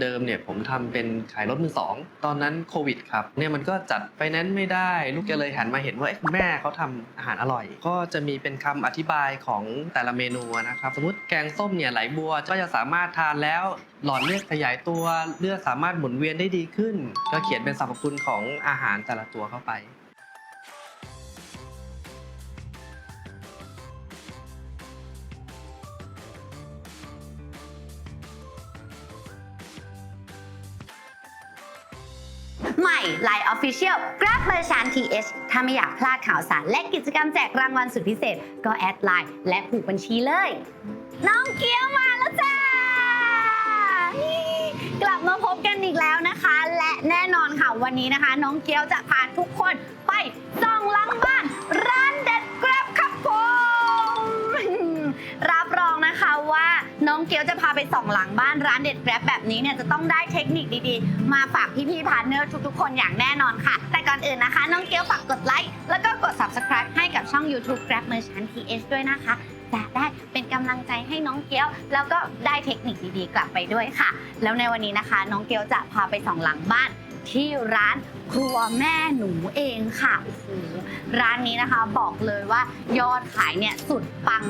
เดิมเนี่ยผมทำเป็นขายรถมือสองตอนนั้นโควิดครับเนี่ยมันก็จัดไฟแนนซ์ไม่ได้ ลูกก็เลยหันมาเห็นว่าแม่เขาทำอาหารอร่อย ก็จะมีเป็นคำอธิบายของแต่ละเมนูนะครับ สมมติแกงส้มเนี่ยไหลบัวก็จะสามารถทานแล้วหลอดเลือดขยายตัวเลือดสามารถหมุนเวียนได้ดีขึ้น ก็เขียนเป็นสรรพคุณของอาหารแต่ละตัวเข้าไป ใหม่ Line Official Grab Merchant TH ถ้าไม่อยากพลาดข่าวสารและกิจกรรมแจกรางวัลสุดพิเศษ ก็แอดไลน์และผูกบัญชีเลย น้องเกียวมาแล้วจ้า กลับมาพบกันอีกแล้วนะคะ และแน่นอนค่ะวันนี้นะคะ น้องเกียวจะพาทุกคนไปส่องหลังบ้านร้านเด็ด Grab ครับผม รับรองนะคะว่าน้องเกียวจะพาไปส่องหลังบ้านานเด็ดแกร็บแบบนี้เนี่ยจะต้องได้เทคนิคดีๆ มาฝากพี่ๆพาร์ทเนอร์ทุกๆ คนอย่างแน่นอนค่ะ แต่ก่อนอื่นนะคะ น้องเกียวฝากกดไลค์แล้วก็กด subscribe ให้กับช่อง YouTube Grab Merchant TH ด้วยนะคะ จะได้เป็นกำลังใจให้น้องเกียวแล้วก็ได้เทคนิคดีๆ กลับไปด้วยค่ะ แล้วในวันนี้นะคะ น้องเกียวจะพาไปส่องหลังบ้านที่ร้านครัวแม่หนูเองค่ะโอ้โหร้านนี้นะคะบอกเลยว่ายอดขายเนี่ยสุดปัง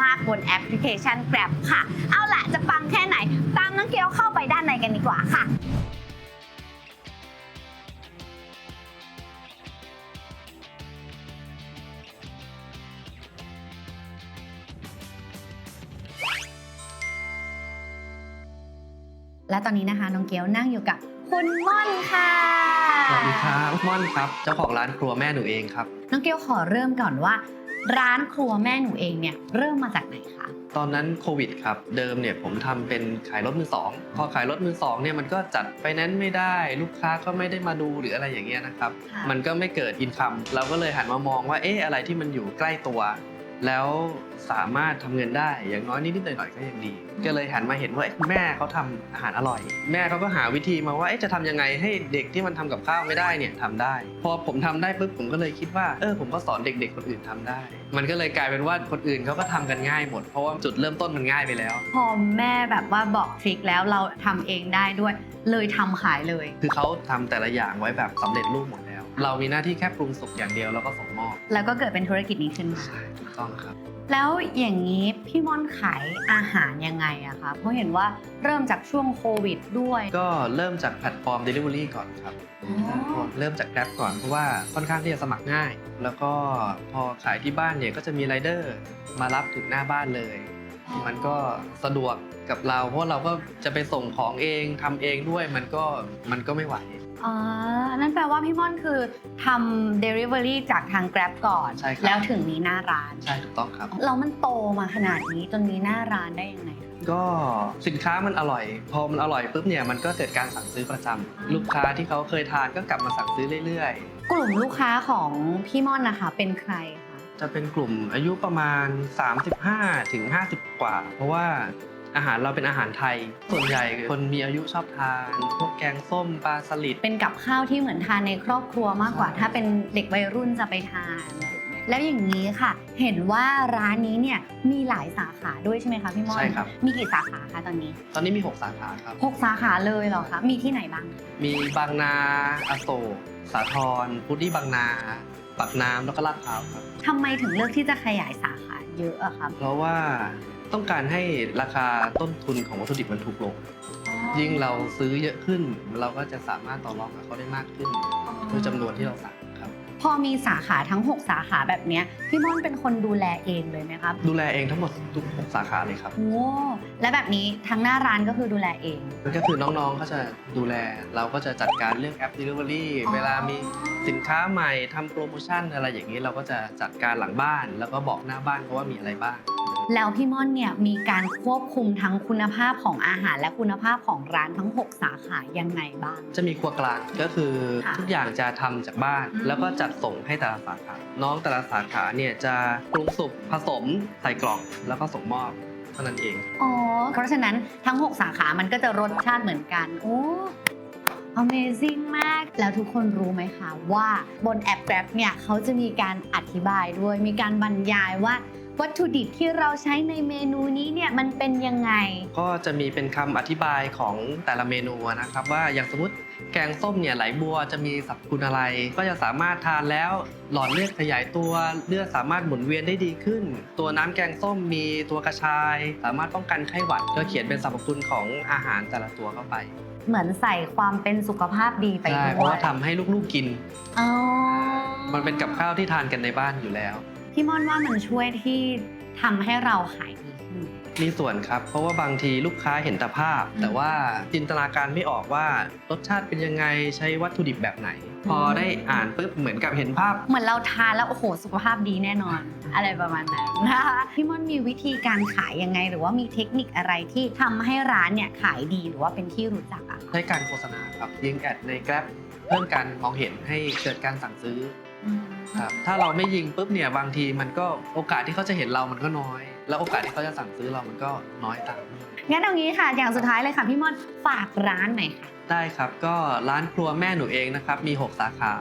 มากๆบนแอปพลิเคชัน Grab ค่ะ เอาล่ะจะปังแค่ไหนต กันดีกว่าค่ะและตอนนี้นะคะน้องเกียวนั่งอยู่กับคุณม่อนค่ะ สวัสดีครับม่อนครับ เจ้าของร้านครัวแม่หนูเองครับ น้องเกียวขอเริ่มก่อนว่า ร้านครัวแม่หนูเองเนี่ยเริ่มมาจากไหนคะ ตอนนั้นโควิดครับ เดิมเนี่ยผมทำเป็นขายรถมือสองพอขายรถมือสองเนี่ยมันก็จัดไฟแนนซ์ไม่ได้ ลูกค้าก็ไม่ได้มาดูหรืออะไรอย่างเงี้ยนะครับค่ะมันก็ไม่เกิดอินคัมเราก็เลยหันมามองว่าเอ๊ะอะไรที่มันอยู่ใกล้ตัว แล้วสามารถทำเงินได้อย่างน้อยนิดๆหน่อยๆก็ยังดี ก็เลยหันมาเห็นว่าเอ๊ะแม่เขาทำอาหารอร่อย แม่เขาก็หาวิธีมาว่าเอ๊ะจะทำยังไงให้เด็กที่มันทำกับข้าวไม่ได้เนี่ยทำได้ พอผมทำได้ปุ๊บผมก็เลยคิดว่าเออผมก็สอนเด็ก ๆ คนอื่นทำได้ มันก็เลยกลายเป็นว่าคนอื่นเขาก็ทำกันง่ายหมดเพราะว่าจุดเริ่มต้นมันง่ายไปแล้ว พอแม่แบบว่าบอกทริคแล้วเราทำเองได้ด้วย เลยทำขายเลย คือเขาทำแต่ละอย่างไว้แบบสำเร็จรูปหมดแล้ว เรามีหน้าที่แค่ปรุงสุกอย่างเดียวแล้วก็ส่งมอบแล้วก็เกิดเป็นธุรกิจนี้ขึ้นมาใช่ถูกต้องครับ แล้วอย่างนี้พี่ม่อนขายอาหารยังไงอะคะ เพราะเห็นว่าเริ่มจากช่วงโควิดด้วย ก็เริ่มจากแพลตฟอร์ม Delivery ก่อนครับ อ๋อ เริ่มจาก Grab ก่อนเพราะว่าค่อนข้างที่จะสมัครง่าย แล้วก็พอขายที่บ้านเนี่ยก็จะมีไรเดอร์มารับถึงหน้าบ้านเลย มันก็สะดวกกับเรา เพราะเราก็จะไปส่งของเองทำเองด้วยมันก็มันก็ไม่ไหว อ๋อ นั่นแปลว่าพี่ม่อนคือทำ Delivery จากทาง Grab ก่อน ใช่ครับ แล้วถึงมีหน้าร้าน ใช่ถูกต้องครับ แล้วมันโตมาขนาดนี้จนมีหน้าร้านได้ยังไง ก็สินค้ามันอร่อย พอมันอร่อยปุ๊บเนี่ยมันก็เกิดการสั่งซื้อประจำลูกค้าที่เขาเคยทานก็กลับมาสั่งซื้อเรื่อย กลุ่มลูกค้าของพี่ม่อนนะคะ เป็นใครคะ ๆ จะเป็นกลุ่มอายุประมาณ 35ถึง50 กว่า เพราะว่า อาหารเราเป็นอาหารไทย ส่วนใหญ่คนมีอายุชอบทานพวกแกงส้มปลาสลิดเป็นกับข้าวที่เหมือนทานในครอบครัวมากกว่าใช่ถ้าเป็นเด็กวัยรุ่นจะไปทาน แล้วอย่างนี้ค่ะ เห็นว่าร้านนี้เนี่ยมีหลายสาขาด้วยใช่ไหมคะพี่ม่อนใช่ครับ มีกี่สาขาคะตอนนี้ ตอนนี้มี 6 สาขาครับหกสาขาเลยเหรอคะมีที่ไหนบ้าง มีบางนาอโศกสาทรพุทธิบางนาปักน้ำแล้วก็ลาดพร้าวครับทำไมถึงเลือกที่จะขยายสาขาเยอะอะคะเพราะว่า ต้องการให้ราคาต้นทุนของวัตถุดิบมันถูกลง ยิ่งเราซื้อเยอะขึ้น เราก็จะสามารถต่อรองกับเขาได้มากขึ้นด้วยจำนวนที่เราสั่งครับ พอมีสาขาทั้ง 6 สาขาแบบเนี้ยพี่ม่อนเป็นคนดูแลเองเลยไหมคะดูแลเองทั้งหมดทุกสาขาเลยครับ โอ้และแบบนี้ทั้งหน้าร้านก็คือดูแลเอง ก็คือน้องๆก็จะดูแลเราก็จะจัดการเรื่องแอป Delivery อ๋อเวลามีสินค้าใหม่ทำโปรโมชั่นอะไรอย่างนี้เราก็จะจัดการหลังบ้าน แล้วก็บอกหน้าบ้านเขาว่ามีอะไรบ้าง แล้วพี่ม่อนเนี่ยมีการควบคุมทั้งคุณภาพของอาหารและคุณภาพของร้านทั้ง 6 สาขายังไงบ้าง จะมีครัวกลางก็คือค่ะทุกอย่างจะทำจากบ้านอืมแล้วก็จัดส่งให้แต่ละสาขา น้องแต่ละสาขาเนี่ยจะปรุงสุกผสมใส่กล่องแล้วก็ส่งมอบเท่านั้นเอง อ๋อ เพราะฉะนั้นทั้ง 6 สาขา มันก็จะรสชาติเหมือนกัน โอ้ Amazing มาก แล้วทุกคนรู้ไหมคะว่าบนแอป Grab เนี่ยเขาจะมีการอธิบายด้วย มีการบรรยายว่า วัตถุดิบที่เราใช้ในเมนูนี้เนี่ยมันเป็นยังไง ก็จะมีเป็นคำอธิบายของแต่ละเมนูนะครับ ว่าอย่างสมมติแกงส้มเนี่ยไหลบัวจะมีสรรพคุณอะไร ก็จะสามารถทานแล้วหลอดเลือดขยายตัวเลือดสามารถหมุนเวียนได้ดีขึ้น ตัวน้ำแกงส้มมีตัวกระชาย สามารถป้องกันไข้หวัดก็เขียนเป็นสรรพคุณของอาหารแต่ละตัวเข้าไปเหมือนใส่ความเป็นสุขภาพดีไปใช่ด้วยเพราะว่าทำให้ลูกๆกิน อ๋อ มันเป็นกับข้าวที่ทานกันในบ้านอยู่แล้ว พี่ม่อนว่ามันช่วยที่ทำให้เราขายดีขึ้น มีส่วนครับ เพราะว่าบางทีลูกค้าเห็นแต่ภาพ อืมแต่ว่าจินตนาการไม่ออกว่ารสชาติเป็นยังไงใช้วัตถุดิบแบบไหน พอได้อ่านปุ๊บเหมือนกับเห็นภาพ เหมือนเราทานแล้วโอ้โหสุขภาพดีแน่นอน อะไรประมาณนั้นนะคะพี่ม่อนมีวิธีการขายยังไง หรือว่ามีเทคนิคอะไรที่ทำให้ร้านเนี่ยขายดีหรือว่าเป็นที่รู้จักอะคะ ใช้การโฆษณาครับยิงแอดใน Grab เพิ่มการมองเห็นให้เกิดการสั่งซื้อ ครับถ้าเราไม่ยิงปุ๊บเนี่ยบางทีมันก็โอกาสที่เขาจะเห็นเรามันก็น้อย แล้วโอกาสที่เขาจะสั่งซื้อเรามันก็น้อยตามด้วยงั้นเอางี้ค่ะ อย่างสุดท้ายเลยค่ะพี่ม่อนฝากร้านหน่อยค่ะ ได้ครับก็ร้านครัวแม่หนูเองนะครับ มี 6 สาขา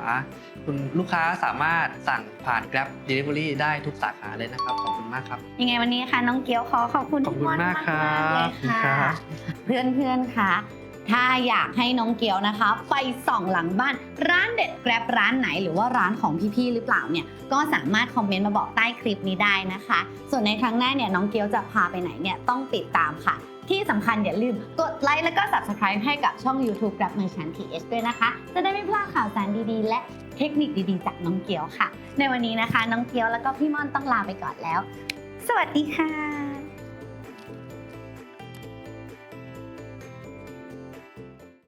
คุณลูกค้าสามารถสั่งผ่าน Grab Delivery ได้ทุกสาขาเลยนะครับ ขอบคุณมากครับ ยังไงวันนี้ค่ะน้องเกียวขอขอบคุณขอบคุณพี่ม่อนมากครับๆเลยขอบคุณครัค่ะ บ เพื่อนเพื่อนๆคะ ถ้าอยากให้น้องเกียวนะคะ ไปส่องหลังบ้าน ร้านเด็ดแกร็บร้านไหนหรือว่าร้านของพี่ๆหรือเปล่าเนี่ยก็สามารถคอมเมนต์มาบอกใต้คลิปนี้ได้นะคะ ส่วนในครั้งหน้าเนี่ยน้องเกียวจะพาไปไหนเนี่ยต้องติดตามค่ะ ที่สำคัญอย่าลืมกดไลค์แล้วก็ subscribe ให้กับช่อง YouTube กลับมือฉัน TH ด้วยนะคะ จะได้ไม่พลาดข่าวสารดีๆ และเทคนิคดีๆ จากน้องเกียวค่ะ ในวันนี้นะคะ น้องเกียวแล้วก็พี่ม่อนต้องลาไปก่อนแล้ว สวัสดีค่ะ